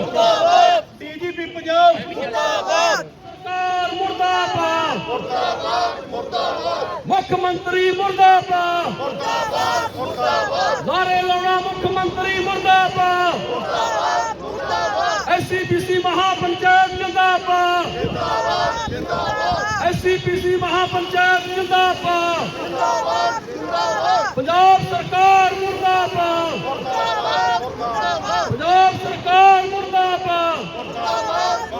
ਮੁਰਦਾਬਾਦ! ਡੀਜੀਪੀ ਪੰਜਾਬ। ਮੁਰਦਾਬਾਦ! ਸਰਕਾਰ ਮੁਰਦਾਬਾਦ। ਮੁੱਖ ਮੰਤਰੀ ਮੁਰਦਾਬਾਦ। ਮੁਰਦਾਬਾਦ! ਮੁਰਦਾਬਾਦ! ਨਾਰੇ ਲਾਉਣਾ ਮੁੱਖ ਮੰਤਰੀ ਮੁਰਦਾਬਾਦ। ਮੁਰਦਾਬਾਦ! ਮੁਰਦਾਬਾਦ! ਐਸਸੀਪੀਸੀ ਮਹਾਪੰਚਾਇਤ ਜਿੰਦਾਬਾਦ। ਜਿੰਦਾਬਾਦ! ਜਿੰਦਾਬਾਦ! ਐਸਸੀਪੀਸੀ ਮਹਾਪੰਚਾਇਤ ਜਿੰਦਾਬਾਦ। ਜਿੰਦਾਬਾਦ! ਜਿੰਦਾਬਾਦ! ਪੰਜਾਬ ਸਰਕਾਰ ਮੁਰਦਾਬਾਦ। ਮੁਰਦਾਬਾਦ! ਮੁਰਦਾਬਾਦ! ਪੰਜਾਬ ਸਰਕਾਰ ਮੁਰਦਾਬਾਦ ਮੁਰਦਾਬਾਦ ਮੁਰਦਾਬਾਦ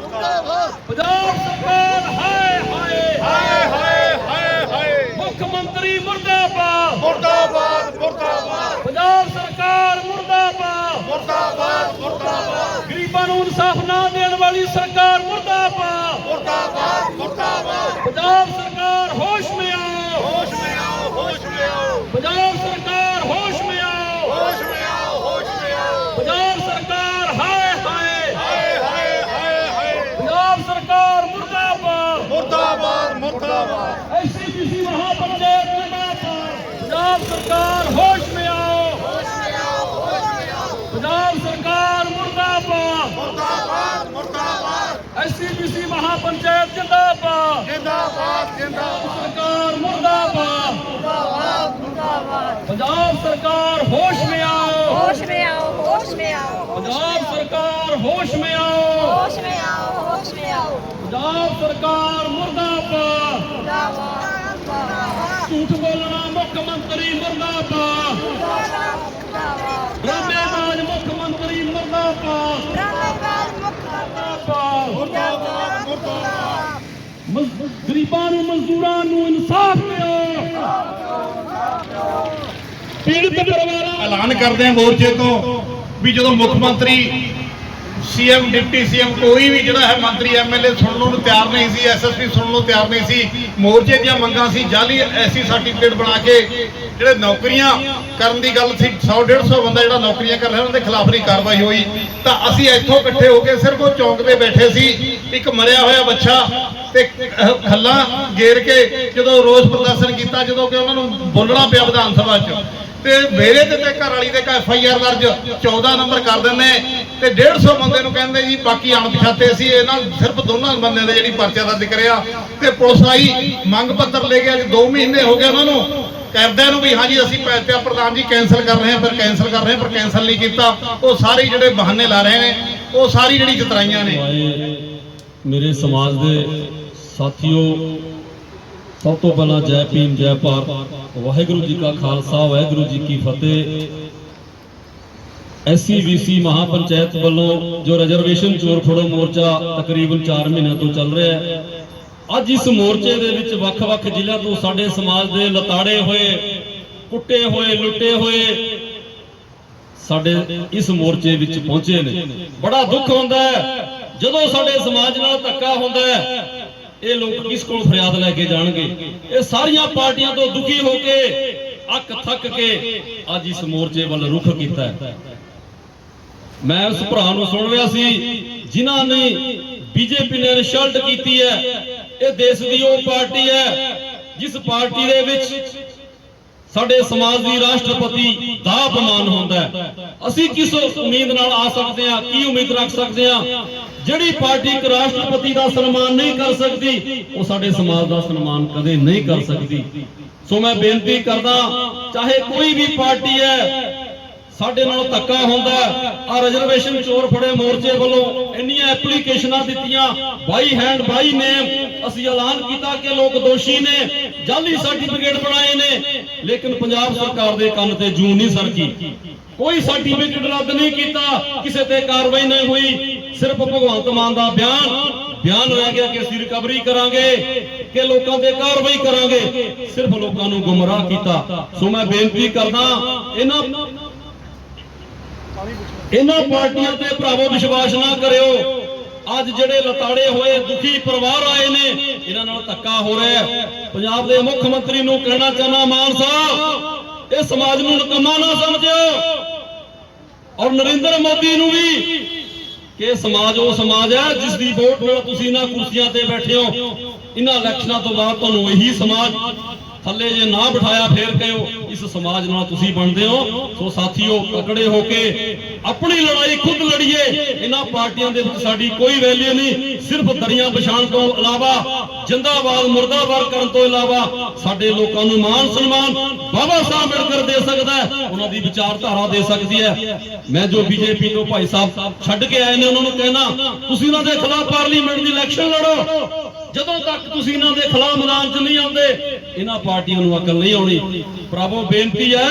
ਪੰਜਾਬ ਸਰਕਾਰ ਹਾਏ ਹਾਏ ਹਾਏ। ਹਾਏ ਹਾਏ ਹਾਏ ਮੁੱਖ ਮੰਤਰੀ ਮੁਰਦਾਬਾਦ। ਮੁਰਦਾਬਾਦ ਮੁਰਦਾਬਾਦ। ਪੰਜਾਬ ਸਰਕਾਰ ਮੁਰਦਾਬਾਦ। ਮੁਰਦਾਬਾਦ ਮੁਰਦਾਬਾਦ। ਗਰੀਬਾਂ ਨੂੰ ਇਨਸਾਫ ਨਾ ਦੇਣ ਵਾਲੀ ਸਰਕਾਰ ਮੁਰਦਾਬਾਦ। ਮੁਰਦਾਬਾਦ ਮੁਰਦਾਬਾਦ। ਪੰਜਾਬ ਸਰਕਾਰ ਹੋਸ਼ ਮੇ ਆਓ سرکار مرداباد ایس سی بی سی مہا پنچایت جنداباد سرکار مرداباد پنجاب سرکار ہوش میں آؤ۔ ہوش میں آؤ ہوش میں آؤ۔ پنجاب سرکار ہوش میں آؤ۔ ہوش میں آؤ ہوش میں آؤ۔ پنجاب سرکار مرد ਗਰੀਬਾਂ ਨੂੰ ਮਜ਼ਦੂਰਾਂ ਨੂੰ ਇਨਸਾਫ ਦਿਓ ਪੀੜਤ ਪਰਿਵਾਰਾਂ ਐਲਾਨ ਕਰਦੇ ਹਾਂ ਮੋਰਚੇ ਤੋਂ ਵੀ ਜਦੋਂ ਮੁੱਖ ਮੰਤਰੀ, ਸੀਐਮ, ਡਿਪਟੀ ਸੀਐਮ ਕੋਈ ਵੀ ਜਿਹੜਾ ਹੈ ਮੰਤਰੀ ਐਮਐਲਏ ਸੁਣਨ ਨੂੰ ਤਿਆਰ ਨਹੀਂ ਸੀ ਐਸਐਸਪੀ ਸੁਣਨ ਨੂੰ ਤਿਆਰ ਨਹੀਂ ਸੀ। ਮੋਰਚੇ ਦੀਆਂ ਮੰਗਾਂ ਸੀ, ਜਾਲੀ ਐਸੀ ਸਰਟੀਫਿਕੇਟ ਬਣਾ ਕੇ ਜਿਹੜੇ ਨੌਕਰੀਆਂ ਕਰਨ ਦੀ ਗੱਲ ਸੀ 100 150 ਬੰਦਾ ਜਿਹੜਾ ਨੌਕਰੀਆਂ ਕਰ ਰਿਹਾ, ਉਹਨਾਂ ਦੇ ਖਿਲਾਫ ਨਹੀਂ ਕਾਰਵਾਈ ਹੋਈ। ਤਾਂ ਅਸੀਂ ਇੱਥੋਂ ਇਕੱਠੇ ਹੋ ਕੇ ਸਿਰਫ ਉਹ ਚੌਂਕ ਤੇ ਬੈਠੇ ਸੀ, ਇੱਕ ਮਰਿਆ ਹੋਇਆ ਬੱਚਾ ਤੇ ਖੱਲਾ ਗੇਰ ਕੇ ਜਦੋਂ ਰੋਸ ਪ੍ਰਦਰਸ਼ਨ ਕੀਤਾ, ਜਦੋਂ ਕਿ ਉਹਨਾਂ ਨੂੰ ਬੋਲਣਾ ਪਿਆ ਵਿਧਾਨ ਸਭਾ 'ਚ। ਤੇ ਮੇਰੇ ਤੇ ਤੇ ਘਰ ਵਾਲੀ ਦੇ ਐਫ ਆਈ ਆਰ ਦਰਜ 14 ਨੰਬਰ ਕਰ ਦਿੰਦੇ ਤੇ 150 ਬੰਦੇ ਨੂੰ ਕਹਿੰਦੇ ਜੀ, ਬਾਕੀ ਅਣਪਛਾਤੇ ਸੀ, ਇਹਨਾਂ ਸਿਰਫ ਦੋਨਾਂ ਬੰਦਿਆਂ ਦੇ ਜਿਹੜੀ ਪਰਚਾ ਦਰਜ ਕਰਿਆ। ਤੇ ਪੁਲਿਸ ਆਈ, ਮੰਗ ਪੱਤਰ ਲੈ ਕੇ ਅੱਜ 2 ਮਹੀਨੇ ਹੋ ਗਏ ਉਹਨਾਂ ਨੂੰ। ਕਰਦਿਆਂ ਨੂੰ ਵੀ ਹਾਂਜੀ, ਅਸੀਂ ਪੈਸਿਆ ਪ੍ਰਧਾਨ ਜੀ ਕੈਨਸਲ ਕਰ ਰਹੇ ਹਾਂ, ਫਿਰ ਕੈਨਸਲ ਕਰ ਰਹੇ ਹਾਂ, ਪਰ ਕੈਨਸਲ ਨਹੀਂ ਕੀਤਾ। ਉਹ ਸਾਰੇ ਜਿਹੜੇ ਬਹਾਨੇ ਲਾ ਰਹੇ ਨੇ, ਉਹ ਸਾਰੀ ਜਿਹੜੀ ਚਤਰਾਈਆਂ ਨੇ। ਮੇਰੇ ਸਮਾਜ ਦੇ ਸਾਥੀਓ, ਸਭ ਤੋਂ ਪਹਿਲਾਂ ਜੈ ਭੀਮ, ਜੈ ਭਾਰਤ। ਵਾਹਿਗੁਰੂ ਜੀ ਕਾ ਖਾਲਸਾ, ਵਾਹਿਗੁਰੂ ਜੀ ਕੀ ਫਤਿਹ। ਐਸਸੀਬੀਸੀ ਮਹਾਪੰਚਾਇਤ ਵੱਲੋਂ ਜੋ ਰਿਜ਼ਰਵੇਸ਼ਨ ਚੋਰ ਫੜੋ ਮੋਰਚਾ ਤਕਰੀਬਨ 4 ਮਹੀਨਿਆਂ ਤੋਂ ਚੱਲ ਰਿਹਾ ਹੈ ਅੱਜ ਇਸ ਮੋਰਚੇ ਦੇ ਵਿੱਚ ਵੱਖ-ਵੱਖ ਜ਼ਿਲ੍ਹਿਆਂ ਤੋਂ ਸਾਡੇ ਸਮਾਜ ਦੇ ਲਤਾੜੇ ਹੋਏ, ਕੁੱਟੇ ਹੋਏ, ਲੁੱਟੇ ਹੋਏ ਸਾਡੇ ਇਸ ਮੋਰਚੇ ਵਿੱਚ ਪਹੁੰਚੇ ਨੇ। ਬੜਾ ਦੁੱਖ ਹੁੰਦਾ ਹੈ, ਜਦੋਂ ਸਾਡੇ ਸਮਾਜ ਨਾਲ ਧੱਕਾ ਹੁੰਦਾ ਹੈ, ਇਹ ਲੋਕ ਕਿਸ ਕੋਲ ਫਰਿਆਦ ਲੈ ਕੇ ਜਾਣਗੇ? ਇਹ ਸਾਰੀਆਂ ਪਾਰਟੀਆਂ ਤੋਂ ਦੁਖੀ ਹੋ ਕੇ, ਅੱਕ ਥੱਕ ਕੇ ਅੱਜ ਇਸ ਮੋਰਚੇ ਵੱਲ ਰੁਖ ਕੀਤਾ ਹੈ। ਮੈਂ ਉਸ ਭਰਾ ਨੂੰ ਸੁਣ ਰਿਹਾ ਸੀ, ਜਿਨ੍ਹਾਂ ਨੇ ਬੀਜੇਪੀ ਨੇ ਇਨਸਲਟ ਕੀਤੀ ਹੈ ਇਹ ਦੇਸ਼ ਦੀ ਉਹ ਪਾਰਟੀ ਹੈ ਜਿਸ ਪਾਰਟੀ ਦੇ ਵਿੱਚ ਸਾਡੇ ਸਮਾਜ ਦੀ ਰਾਸ਼ਟਰਪਤੀ ਦਾ ਅਪਮਾਨ ਹੁੰਦਾ ਹੈ। ਅਸੀਂ ਕਿਸ ਉਮੀਦ ਨਾਲ ਆ ਸਕਦੇ ਹਾਂ, ਕੀ ਉਮੀਦ ਰੱਖ ਸਕਦੇ ਹਾਂ? ਜਿਹੜੀ ਪਾਰਟੀ ਇੱਕ ਰਾਸ਼ਟਰਪਤੀ ਦਾ ਸਨਮਾਨ ਨਹੀਂ ਕਰ ਸਕਦੀ, ਉਹ ਸਾਡੇ ਸਮਾਜ ਦਾ ਸਨਮਾਨ ਕਦੇ ਨਹੀਂ ਕਰ ਸਕਦੀ। ਸੋ ਮੈਂ ਬੇਨਤੀ ਕਰਦਾ, ਚਾਹੇ ਕੋਈ ਵੀ ਪਾਰਟੀ ਹੈ ਸਾਡੇ ਨਾਲ ਧੱਕਾ ਹੁੰਦਾ ਆ ਰਿਜ਼ਰਵੇਸ਼ਨ ਚੋਰ ਫੜੇ ਮੋਰਚੇ ਵੱਲੋਂ। ਇੰਨੀਆਂ ਐਪਲੀਕੇਸ਼ਨਾਂ ਦਿੱਤੀਆਂ। ਬਾਈ ਹੈਂਡ ਬਾਈ ਨੇਮ ਅਸੀਂ ਐਲਾਨ ਕੀਤਾ ਕਿ ਲੋਕ ਦੋਸ਼ੀ ਨੇ, ਜਾਲੀ ਸਰਟੀਫਿਕੇਟ ਬਣਾਏ ਨੇ। ਲੇਕਿਨ ਪੰਜਾਬ ਸਰਕਾਰ ਦੇ ਕੰਨ ਤੇ ਜੂੰ ਨਹੀਂ ਸਰਕੀ। ਕੋਈ ਸਰਟੀਫਿਕੇਟ ਰੱਦ ਨਹੀਂ ਕੀਤਾ। ਕਿਸੇ ਤੇ ਕਾਰਵਾਈ ਨਹੀਂ ਹੋਈ। ਸਿਰਫ ਭਗਵੰਤ ਮਾਨ ਦਾ ਬਿਆਨ। ਬਿਆਨ ਰਹਿ ਗਿਆ ਕਿ ਅਸੀਂ ਰਿਕਵਰੀ ਕਰਾਂਗੇ, ਕਿ ਲੋਕਾਂ ਤੇ ਕਾਰਵਾਈ ਕਰਾਂਗੇ। ਸਿਰਫ ਲੋਕਾਂ ਨੂੰ ਗੁੰਮਰਾਹ ਕੀਤਾ। ਸੋ ਮੈਂ ਬੇਨਤੀ ਕਰਦਾ, ਇਹਨਾਂ ਇਹਨਾਂ ਪਾਰਟੀਆਂ ਤੇ ਭਰਾਵੋ ਵਿਸ਼ਵਾਸ ਨਾ ਕਰਿਓ। ਅੱਜ ਜਿਹੜੇ ਲਤਾੜੇ ਹੋਏ, ਦੁਖੀ ਪਰਿਵਾਰ ਆਏ ਨੇ, ਇਹਨਾਂ ਨਾਲ ਧੱਕਾ ਹੋ ਰਿਹਾ ਪੰਜਾਬ ਦੇ ਮੁੱਖ ਮੰਤਰੀ ਨੂੰ ਕਹਿਣਾ ਚਾਹਨਾ ਮਾਨ ਸਾਹਿਬ, ਇਹ ਸਮਾਜ ਨੂੰ ਨਕਮਾ ਨਾ ਸਮਝਿਓ। ਔਰ ਨਰਿੰਦਰ ਮੋਦੀ ਨੂੰ ਵੀ ਕਿ ਇਹ ਸਮਾਜ ਉਹ ਸਮਾਜ ਹੈ ਜਿਸ ਦੀ ਵੋਟ ਨਾਲ ਤੁਸੀਂ ਇਹਨਾਂ ਕੁਰਸੀਆਂ ਤੇ ਬੈਠੇ ਹੋ। ਇਹਨਾਂ ਇਲੈਕਸ਼ਨਾਂ ਤੋਂ ਬਾਅਦ ਤੁਹਾਨੂੰ ਇਹੀ ਸਮਾਜ ਥੱਲੇ ਜੇ ਨਾ ਬਿਠਾਇਆ, ਫੇਰ ਕਹਿਓ ਇਸ ਸਮਾਜ ਨਾਲ ਤੁਸੀਂ ਬਣਦੇ ਹੋ, ਸੋ ਸਾਥੀਓ ਤਕੜੇ ਹੋ ਕੇ ਆਪਣੀ ਲੜਾਈ ਖੁਦ ਲੜੀਏ। ਇਹਨਾਂ ਪਾਰਟੀਆਂ ਦੇ ਵਿੱਚ ਸਾਡੀ ਕੋਈ ਵੈਲਿਊ ਨਹੀਂ। ਸਿਰਫ ਦਰੀਆਂ ਵਿਛਾਣ ਤੋਂ ਇਲਾਵਾ, ਜਿੰਦਾਬਾਦ ਮੁਰਦਾਬਾਦ ਕਰਨ ਤੋਂ ਇਲਾਵਾ ਸਾਡੇ ਲੋਕਾਂ ਨੂੰ ਮਾਨ ਸਨਮਾਨ ਬਾਬਾ ਸਾਹਿਬ ਅੰਬੇਡਕਰ ਦੇ ਸਕਦਾ ਹੈ, ਉਹਨਾਂ ਦੀ ਵਿਚਾਰਧਾਰਾ ਦੇ ਸਕਦੀ ਹੈ। ਮੈਂ ਜੋ ਬੀਜੇਪੀ ਤੋਂ ਭਾਈ ਸਾਹਿਬ ਛੱਡ ਕੇ ਆਏ ਨੇ, ਉਹਨਾਂ ਨੂੰ ਕਹਿਣਾ, ਤੁਸੀਂ ਉਹਨਾਂ ਦੇ ਖਿਲਾਫ ਪਾਰਲੀਮੈਂਟ ਦੀ ਇਲੈਕਸ਼ਨ ਲੜੋ। ਜਦੋਂ ਤੱਕ ਤੁਸੀਂ ਇਹਨਾਂ ਦੇ ਖਿਲਾਫ ਮੈਦਾਨ 'ਚ ਨਹੀਂ ਆਉਂਦੇ, ਇਹਨਾਂ ਪਾਰਟੀਆਂ ਨੂੰ ਅਕਲ ਨਹੀਂ ਆਉਣੀ। ਪ੍ਰਭੂ ਬੇਨਤੀ ਹੈ,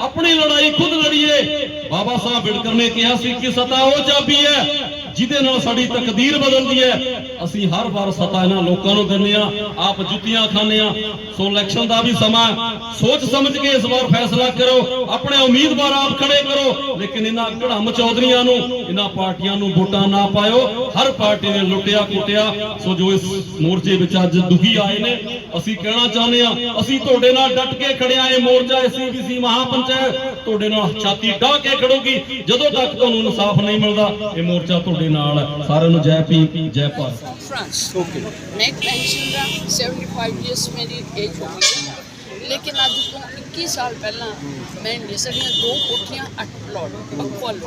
ਆਪਣੀ ਲੜਾਈ ਖੁਦ ਲੜੀਏ। ਬਾਬਾ ਸਾਹਿਬ ਅੰਬੇਡਕਰ ਨੇ ਕਿਹਾ ਸੀ ਕਿ ਸਤਾ ਉਹ ਚਾਬੀ ਹੈ ਜਿਹਦੇ ਨਾਲ ਸਾਡੀ ਤਕਦੀਰ ਬਦਲਦੀ ਹੈ, ਅਸੀਂ ਹਰ ਵਾਰ ਸਤਾ ਇਹਨਾਂ ਲੋਕਾਂ ਨੂੰ ਦਿੰਦੇ ਆ ਆਪ ਜੁੱਤੀਆਂ ਖਾਂਦੇ ਆ ਸੋ ਇਲੈਕਸ਼ਨ ਦਾ ਵੀ ਸਮਾਂ ਸੋਚ ਸਮਝ ਕੇ ਇਸ ਵਾਰ ਫੈਸਲਾ ਕਰੋ, ਆਪਣੇ ਉਮੀਦਵਾਰ ਆਪ ਖੜੇ ਕਰੋ, ਲੇਕਿਨ ਇਹਨਾਂ ਘੜਮ ਚੌਧਰੀਆਂ ਨੂੰ, ਇਹਨਾਂ ਪਾਰਟੀਆਂ ਨੂੰ ਵੋਟਾਂ ਨਾ ਪਾਇਓ। ਹਰ ਪਾਰਟੀ ਨੇ ਲੁੱਟਿਆ ਕੁੱਟਿਆ। ਸੋ ਜੋ ਇਸ ਮੋਰਚੇ ਵਿੱਚ ਅੱਜ ਦੁਖੀ ਆਏ ਨੇ, ਅਸੀਂ ਕਹਿਣਾ ਚਾਹੁੰਦੇ ਆ ਅਸੀਂ ਤੁਹਾਡੇ ਨਾਲ ਡਟ ਕੇ ਖੜਿਆ ਇਹ ਮੋਰਚਾ ਐਸਸੀਬੀਸੀ ਮਹਾਪੰਚਾਇਤ ਤੁਹਾਡੇ ਨਾਲ ਛਾਤੀ ਢਾਹ ਕੇ ਖੜੋਗੀ ਜਦੋਂ ਤੱਕ ਤੁਹਾਨੂੰ ਇਨਸਾਫ ਨਹੀਂ ਮਿਲਦਾ ਇਹ ਮੋਰਚਾ ਤੁਹਾਡੇ ਨਾਲ ਹੈ ਸਾਰਿਆਂ ਨੂੰ ਜੈ ਭੀਮ ਜੈ ਭਾਰਤ फ्रांस मैं एक पेंशन ਦਾ 75 ਇਅਰਸ ਮੇਰੀ ਏਜ ਹੋ ਗਈ ਹੈ। ਲੇਕਿਨ ਅੱਜ ਤੋਂ 21 ਸਾਲ ਪਹਿਲਾਂ ਮੈਂ ਇੰਡੀਆ ਦੀਆਂ ਦੋ ਕੋਠੀਆਂ ਅੱਠ ਪਲਾਟ ਬਕਵਾਲ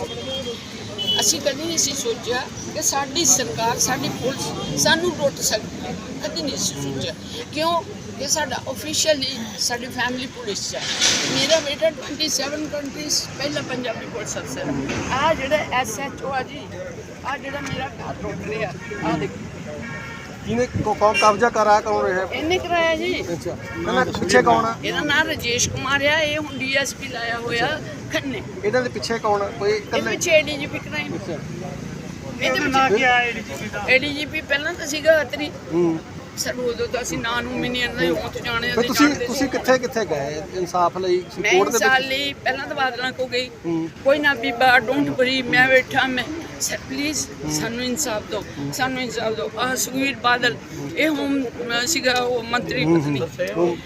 ਅਸੀਂ ਕਦੀ ਨਹੀਂ ਸੀ ਸੋਚਿਆ ਕਿ ਸਾਡੀ ਸਰਕਾਰ, ਸਾਡੀ ਪੁਲਿਸ ਸਾਨੂੰ ਲੁੱਟ ਸਕਦੀ ਹੈ। ਕਦੀ ਨਹੀਂ ਸੀ ਸੋਚਿਆ। ਕਿਉਂ? ਕਿ ਸਾਡਾ ਆਫੀਸ਼ੀਅਲੀ ਸਾਡੀ ਫੈਮਿਲੀ ਪੁਲਿਸ ਚ ਹੈ ਮੇਰਾ ਬੇਟਾ 27 ਕੰਟਰੀਜ਼ ਪਹਿਲਾ ਪੰਜਾਬੀ ਪੁਲਿਸ ਅਫਸਰ ਆ। ਜਿਹੜਾ ਐਸਐਚਓ ਆ ਜੀ ਆ ਜਿਹੜਾ ਮੇਰਾ ਘਰ ਲੁੱਟ ਰਿਹਾ ਆ ਦੇਖੋ। ਕਿਨੇ ਕੋ ਕੌਣ ਕਬਜ਼ਾ ਕਰ ਰਹਾ ਕੌਣ ਰਿਹਾ? ਇਹਨੇ ਕਰਾਇਆ ਜੀ। ਅੱਛਾ। ਇਹਨਾਂ ਦੇ ਪਿੱਛੇ ਕੌਣ ਆ? ਇਹਦਾ ਨਾਮ ਰਜੇਸ਼ ਕੁਮਾਰ ਆ ਇਹ ਹੁਣ ਡੀਐਸਪੀ ਲਾਇਆ ਹੋਇਆ ਖੰਨੇ। ਇਹਨਾਂ ਦੇ ਪਿੱਛੇ ਕੌਣ ਆ? ਕੋਈ ਇਹ ਇਕੱਲੇ ਵਿੱਚ ਏਡੀਜੀਪੀ ਕ੍ਰਾਈਮ ਇਹਦੇ ਵਿੱਚ ਕੀ ਆ ਏਡੀਜੀਪੀ ਪਹਿਲਾਂ ਤਾਂ ਸੀਗਾ ਅਤਰੀ ਹੂੰ। ਸਰ ਉਦੋਂ ਤਾਂ ਅਸੀਂ ਨਾਂ ਨੂੰ ਇਹਨਾਂ ਦੇ ਹੱਥ ਜਾਣੇ ਫਿਰ ਤੁਸੀਂ ਜਾਣਦੇ ਤੁਸੀਂ ਸੀ। ਕਿੱਥੇ ਕਿੱਥੇ ਗਏ? ਇਨਸਾਫ ਲਈ ਮੈਂ ਕੋਰਟ ਦੇ ਸਾਲ ਵਿੱਚ ਲਈ ਪਹਿਲਾਂ ਤਾਂ ਬਾਦਲਾਂ ਕੋ ਗਈ। ਹੂੰ। ਕੋਈ ਨਾ ਬੀਬਾ ਡੋਂਟ ਵਰੀ ਮੈਂ ਬੈਠਾ ਮੈਂ ਸਰ ਪਲੀਜ਼ ਸਾਨੂੰ ਇਨਸਾਫ ਦਿਓ ਸਾਨੂੰ ਇਨਸਾਫ ਦਿਓ। ਆ ਸੁਖਵੀਰ ਬਾਦਲ ਇਹ ਹੁਣ ਸੀਗਾ ਉਹ ਮੰਤਰੀ ਪਤਨੀ।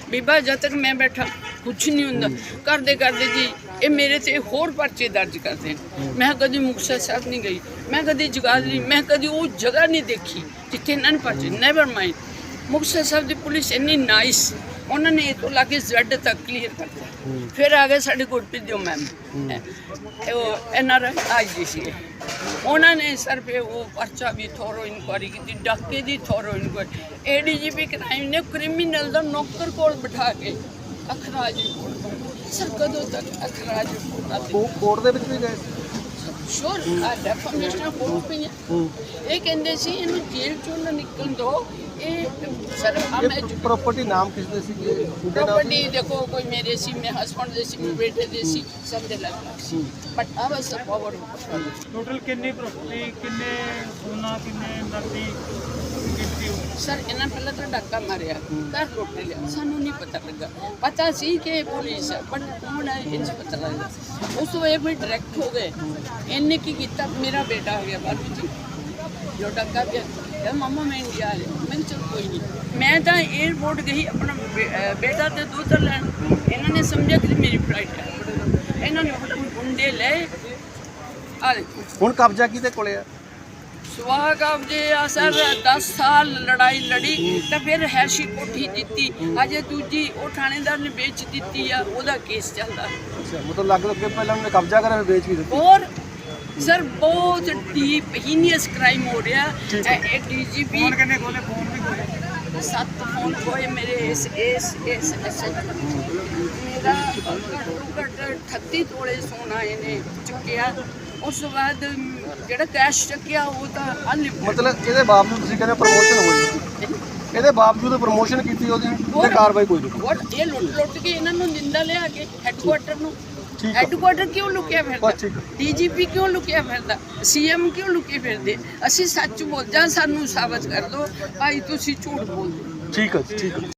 ਬੀਬਾ ਜਦ ਤੱਕ ਮੈਂ ਬੈਠਾ ਕੁਝ ਨਹੀਂ ਹੁੰਦਾ। ਕਰਦੇ ਕਰਦੇ ਜੀ ਇਹ ਮੇਰੇ ਤੇ ਹੋਰ ਪਰਚੇ ਦਰਜ ਕਰਦੇ ਨੇ ਮੈਂ ਕਦੀ ਮੁਕਤਸਰ ਸਾਹਿਬ ਨਹੀਂ ਗਈ ਮੈਂ ਕਦੀ ਜਗਾਦਰੀ ਮੈਂ ਕਦੀ ਉਹ ਜਗ੍ਹਾ ਨਹੀਂ ਦੇਖੀ ਜਿੱਥੇ ਇਹਨਾਂ ਨੇ ਪਰਚੇ ਨੈਵਰ ਮਾਈਂਡ ਮੁਕਤਸਰ ਸਾਹਿਬ ਦੀ ਪੁਲਿਸ ਇੰਨੀ ਨਾਈਸ ਉਹਨਾਂ ਨੇ ਇਹ ਤੋਂ ਲਾ ਕੇ ਜ਼ੈਡ ਤੱਕ ਕਲੀਅਰ ਕਰਤਾ ਫਿਰ ਆ ਗਏ ਸਾਡੇ ਗੁਰਪ੍ਰੀਤ ਜੋ ਮੈਮ ਉਹ ਐਨਆਰ ਆਈ ਜੀ ਸੀ ਉਹਨਾਂ ਨੇ ਸਰ ਪੇ ਉਹ ਪਰਚਾ ਵੀ ਥੋਰੋ ਇਨਕੁਆਰੀ ਕੀਤੀ ਡਾਕੇ ਦੀ ਥੋਰੋ ਇਨਕੁਆਰੀ ਏਡੀਜੀਪੀ ਕ੍ਰਾਈਮ ਨੇ ਕ੍ਰਿਮੀਨਲ ਦਾ ਨੌਕਰ ਕੋਲ ਬਿਠਾ ਕੇ ਅਖਰਾਜ ਰਿਪੋਰਟ ਸਰ ਕਦੋਂ ਤੱਕ ਅਖਰਾਜ ਰਿਪੋਰਟ ਕੋ- ਕੋਰਟ ਦੇ ਵਿੱਚ ਵੀ ਗਏ ਸ਼ੋਰ ਆ ਡੈਫਾਮੇਸ਼ਨ ਪਈ ਹੈ। ਇਹ ਕਹਿੰਦੇ ਸੀ ਇਹਨੂੰ ਜੇਲ੍ਹ ਚੋਂ ਨਿਕਲਣ ਦੋ ਇਹ ਸਰ ਆ ਮੈਂ ਇਹ ਪ੍ਰਾਪਰਟੀ ਨਾਮ ਕਿਸ ਦੇ ਸੀ ਪ੍ਰੋਪਰਟੀ ਦੇਖੋ ਕੋਈ ਮੇਰੇ ਸੀ ਮੇਰੇ ਹਸਬੰਡ ਦੇ ਸੀ ਮੇਰੇ ਬੇਟੇ ਦੇ ਸੀ ਸਭ ਦੇ ਲੱਗ ਲੱਗ ਸੀ but ah was a power total ਕਿੰਨੀ ਪ੍ਰਾਪਰਟੀ ਕਿੰਨੇ ਸੋਨਾ ਕਿੰਨੇ ਨਕਦੀ ਕੀਤੀ ਹੋਈ ਸਰ ਇਹਨਾਂ ਪਹਿਲਾਂ ਤਾਂ ਡਾਕਾ ਮਾਰਿਆ ਘਰ ਲੁੱਟ ਲਿਆ ਸਾਨੂੰ ਨਹੀਂ ਪਤਾ ਲੱਗਾ ਪਤਾ ਸੀ ਕਿ ਇਹ ਪੁਲਿਸ ਹੈ ਬਟ ਕੌਣ ਹੈ ਇਹ ਨਹੀਂ ਪਤਾ ਲੱਗਾ ਉਸ ਤੋਂ ਇਹ ਵੀ ਡਾਇਰੈਕਟ ਹੋ ਗਏ ਇਹਨੇ ਕੀ ਕੀਤਾ ਮੇਰਾ ਬੇਟਾ ਆ ਗਿਆ ਬਾਬੂ ਜੀ ਜੋ ਡਾਕਾ ਪਿਆ ਕਹਿੰਦਾ ਮਮਾ ਮੈਂ ਇੰਡੀਆ ਆ ਰਿਹਾ ਮੈਂ ਕਿਹਾ ਚਲ ਕੋਈ ਨਹੀਂ। ਮੈਂ ਤਾਂ 에어ਪੋਰਟ ਗਈ ਆਪਣਾ ਬੇਟਾ ਤੇ ਦੁੱਧ ਲੈਣ। ਇਹਨਾਂ ਨੇ ਸਮਝਿਆ ਕਿ ਮੇਰੀ ਫਲਾਈਟ ਹੈ। ਇਹਨਾਂ ਨੇ ਗੁੰਡੇ ਲੈ ਆ ਦੇਖੋ। ਹੁਣ ਕਬਜ਼ਾ ਕਿਹਦੇ ਕੋਲੇ ਆ? ਸੁਆਗ ਆਪਦੇ ਆ ਸਰ 10 ਸਾਲ ਲੜਾਈ ਲੜੀ ਤਾਂ ਫਿਰ ਹੈਸ਼ੀ ਕੋਠੀ ਦਿੱਤੀ। ਅਜੇ ਦੂਜੀ ਉਹ ਥਾਣੇਦਾਰ ਨੇ ਵੇਚ ਦਿੱਤੀ ਆ ਉਹਦਾ ਕੇਸ ਚੱਲਦਾ। ਅੱਛਾ ਮਤਲਬ ਲੱਗ ਲੱਗ ਕੇ ਪਹਿਲਾਂ ਉਹਨੇ ਕਬਜ਼ਾ ਕਰਿਆ ਫਿਰ ਵੇਚ ਵੀ ਦਿੱਤੀ। ਔਰ ਸਰ ਬਹੁਤ ਡੀਪ ਹੀਨੀਅਸ ਕ੍ਰਾਈਮ ਹੋ ਰਿਹਾ। ਇਹ ਡੀਜੀਪੀ ਫੋਨ ਕਿੰਨੇ ਖੋਲੇ? ਫੋਨ ਵੀ ਖੋਲੇ। ਸੱਤ ਫੋਨ ਹੋਏ ਮੇਰੇ ਇਸ ਇਸ ਇਸ ਮੇਰਾ ਘੱਟੋ ਘੱਟ 38 ਤੋਲੇ ਸੋਨਾ ਇਹਨੇ ਚੁੱਕਿਆ। ਉਸ ਤੋਂ ਬਾਅਦ ਜਿਹੜਾ ਕੈਸ਼ ਚੱਕਿਆ ਉਹ ਤਾਂ ਅਨਲਿਮਿਟਡ ਮਤਲਬ ਇਹਦੇ ਬਾਵਜੂਦ ਤੁਸੀਂ ਕਹਿੰਦੇ ਪ੍ਰਮੋਸ਼ਨ ਹੋਈ ਇਹਦੇ ਬਾਵਜੂਦ ਪ੍ਰਮੋਸ਼ਨ ਕੀਤੀ ਉਹਦੀ ਤੇ ਕਾਰਵਾਈ ਕੋਈ ਨਹੀਂ। ਵਾਟ ਇਹ ਲੁੱਟ ਲੁੱਟ ਕੇ ਇਹਨਾਂ ਨੂੰ ਨਿੰਦਾ ਲਿਆ ਕੇ ਹੈੱਡਕੁਆਟਰ ਨੂੰ। ਠੀਕ। ਹੈੱਡਕੁਆਟਰ ਕਿਉਂ ਲੁਕਿਆ ਫਿਰਦਾ? ਬਸ ਠੀਕ ਹੈ। ਡੀਜੀਪੀ ਕਿਉਂ ਲੁਕਿਆ ਫਿਰਦਾ? ਸੀਐਮ ਕਿਉਂ ਲੁਕੇ ਫਿਰਦੇ? ਅਸੀਂ ਸੱਚ ਬੋਲ ਜਾਂ ਸਾਨੂੰ ਸਾਬਤ ਕਰ ਦਿਓ ਭਾਈ ਤੁਸੀਂ ਝੂਠ ਬੋਲਦੇ। ਠੀਕ ਹੈ ਜੀ, ਠੀਕ ਹੈ